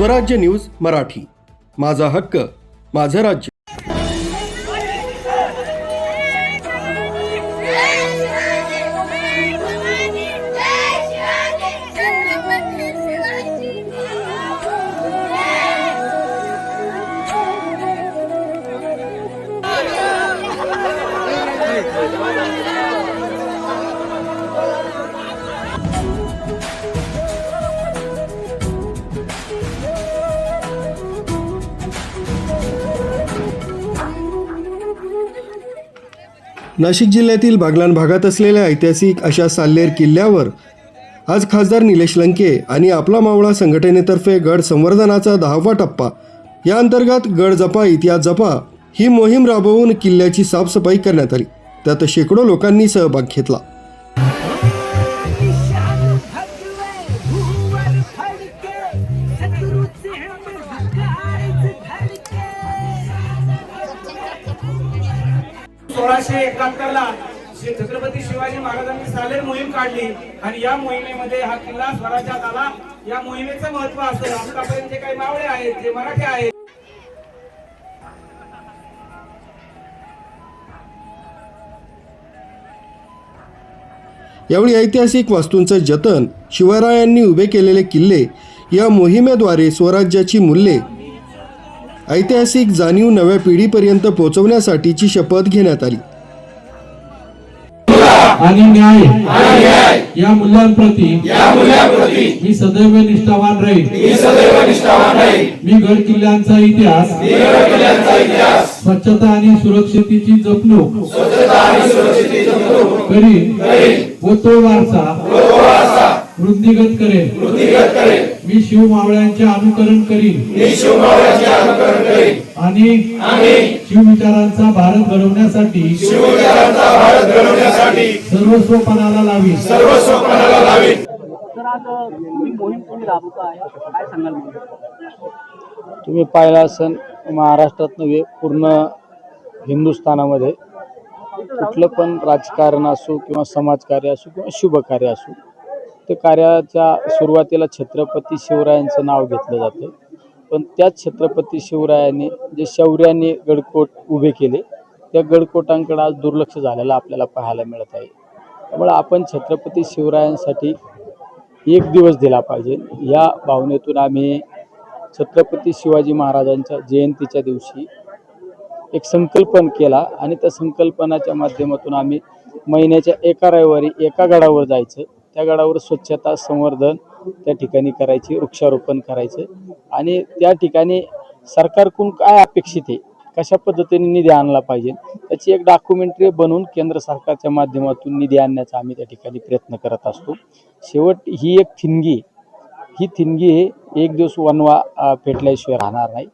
स्वराज्य न्यूज मराठी. माझा हक्क माझं राज्य. नाशिक जिल्ह्यातील बागलाण भागात असलेल्या ऐतिहासिक अशा साल्लेर किल्ल्यावर आज खासदार निलेश लंके आणि आपला मावळा संघटनेतर्फे गड संवर्धनाचा दहावा टप्पा. या अंतर्गत गड जपा इतिहास जपा ही मोहीम राबवून किल्ल्याची साफसफाई करण्यात आली. त्यात शेकडो लोकांनी सहभाग घेतला. सोळाशे एकाहत्तर ला छत्रपती शिवाजी महाराजांनी सालेर मोहीम काढली. आणि या मोहिमेमध्ये हा किल्ला स्वराज्यात आला. या मोहिमेचं महत्त्व असं आतापर्यंत जे काही मावळे आहेत जे मराठे आहेत. यावेळी ऐतिहासिक वास्तूंचं जतन शिवरायांनी उभे केलेले किल्ले या मोहिमेद्वारे स्वराज्याची मूल्ये ऐतिहासिक जाणीव नव्या पिढीपर्यंत पोहोचवण्यासाठीची शपथ घेण्यात आली. आणि न्याय. या मूल्यांप्रती मी सदैव निष्ठावान राहील मी गड किल्ल्यांचा इतिहास स्वच्छता आणि सुरक्षितेची जपणूक करीन. व तो वारसा वृद्धिगत करेन. मी शिव मावळ्यांचे अनुकरण करीन. आणि शिव विचारांचा भारत घडवण्यासाठी सर्वस्व पणाला लावी तर आज तुम्ही मोहीम तुम्ही राबवता? आहे काय सांगाल तुम्ही पाहिला असन महाराष्ट्रात नव्हे पूर्ण हिंदुस्थानामध्ये. कुठलं पण राजकारण असो किंवा समाजकार्य असो किंवा शुभ कार्य असो कार्याच्या सुरुवातीला छत्रपती शिवरायांचं नाव घेतलं जातं. पण त्याच छत्रपती शिवरायाने जे शौर्याने गडकोट उभे केले त्या गडकोटांकडे आज दुर्लक्ष झालेलं आपल्याला पाहायला मिळत आहे. त्यामुळे आपण छत्रपती शिवरायांसाठी एक दिवस दिला पाहिजे. या भावनेतून आम्ही छत्रपती शिवाजी महाराजांच्या जयंतीच्या दिवशी एक संकल्पन केला आणि त्या संकल्पनाच्या माध्यमातून आम्ही महिन्याच्या एका रविवारी एका गडावर जायचं. त्या गडावर स्वच्छता संवर्धन त्या ठिकाणी करायची वृक्षारोपण करायचं. आणि त्या ठिकाणी सरकारकडून काय अपेक्षित आहे? कशा पद्धतीने निधी आणला पाहिजे? त्याची एक डॉक्युमेंटरी बनवून केंद्र सरकारच्या माध्यमातून निधी आणण्याचा आम्ही त्या ठिकाणी प्रयत्न करत असतो. शेवट ही एक थिणगी ही थिणगी एक दिवस वनवा पेटल्याशिवाय राहणार नाही.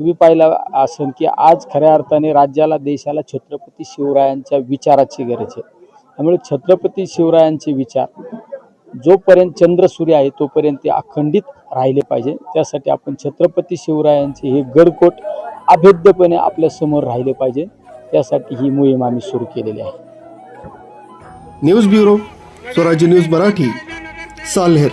तुम्ही पाहिलं असेल की आज खऱ्या अर्थाने राज्याला देशाला छत्रपती शिवरायांच्या विचाराची गरज आहे. त्यामुळे छत्रपती शिवरायांचे विचार जोपर्यंत चंद्र सूर्य आहे तोपर्यंत ते अखंडित राहिले पाहिजे. त्यासाठी आपण छत्रपती शिवरायांचे हे गडकोट अभेद्यपणे आपल्यासमोर राहिले पाहिजे. त्यासाठी ही मोहीम आम्ही सुरू केलेली आहे. News bureau Swarajya news Marathi Salher.